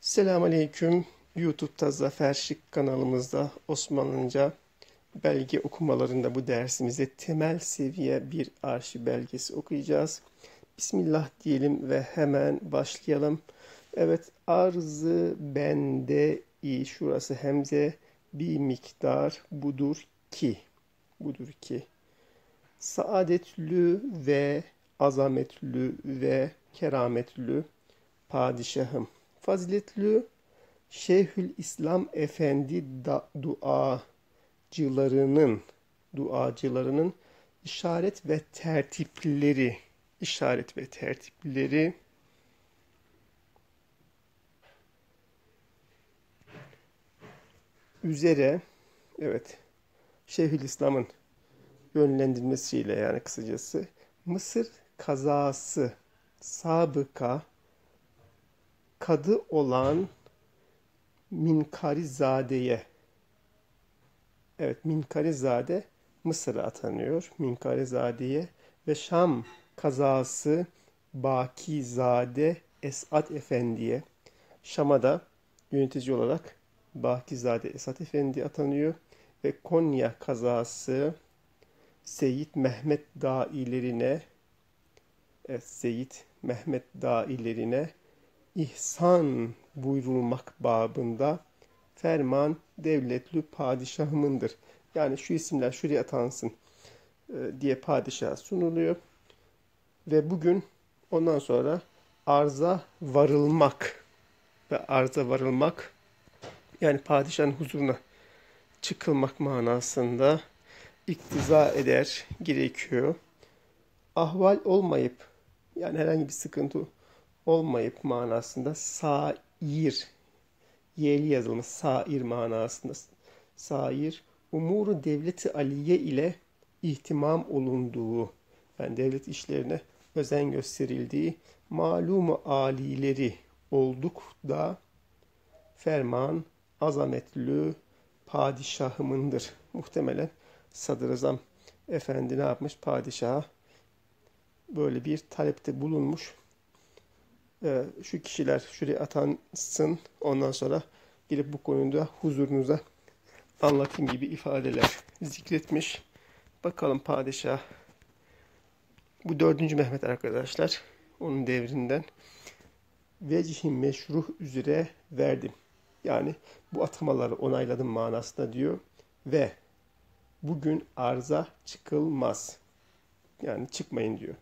Selamünaleyküm. YouTube'da Zafer Şık kanalımızda Osmanlıca belge okumalarında bu dersimizde temel seviye bir arşiv belgesi okuyacağız. Bismillah diyelim ve hemen başlayalım. Evet, arzı bende i şurası hemze bir miktar budur ki. Budur ki. Saadetlü ve azametlü ve kerametlü padişahım. Faziletli Şeyhül İslam Efendi da, duacılarının duacılarının işaret ve tertipleri işaret ve tertipleri. Üzere evet Şeyhül İslam'ın yönlendirmesiyle yani kısacası Mısır kazası sabıka kadı olan Minkarizade'ye evet Minkarizade Mısır'a atanıyor. Minkarizade'ye ve Şam kazası Bakizade Esat Efendi'ye Şam'a da yönetici olarak Bakizade Esat Efendi atanıyor ve Konya kazası Seyit Mehmet Dailerine evet, Seyit Mehmet Dailerine ihsan buyurulmak babında ferman devletli padişahımındır. Yani şu isimler şuraya atansın e, diye padişaha sunuluyor. Ve bugün ondan sonra arza varılmak ve arza varılmak yani padişahın huzuruna çıkılmak manasında iktiza eder gerekiyor. Ahval olmayıp yani herhangi bir sıkıntı olmayıp manasında sair yeli yazılmış sair manasında sair umuru devleti aliye ile ihtimam olunduğu yani devlet işlerine özen gösterildiği malumu alileri olduk da ferman azametli padişahımındır. Muhtemelen sadrazam efendi ne yapmış? Padişaha böyle bir talepte bulunmuş e, şu kişiler şuraya atansın ondan sonra gelip bu konuda huzurunuza anlatayım gibi ifadeler zikretmiş. Bakalım padişah bu dördüncü Mehmet arkadaşlar onun devrinden vecihi meşruh üzere verdim. Yani bu atamaları onayladım manasında diyor ve bugün arza çıkılmaz. Yani çıkmayın diyor.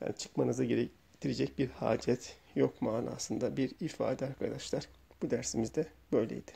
Yani çıkmanıza gerek gerektirecek bir hacet yok manasında bir ifade arkadaşlar. Bu dersimizde böyleydi.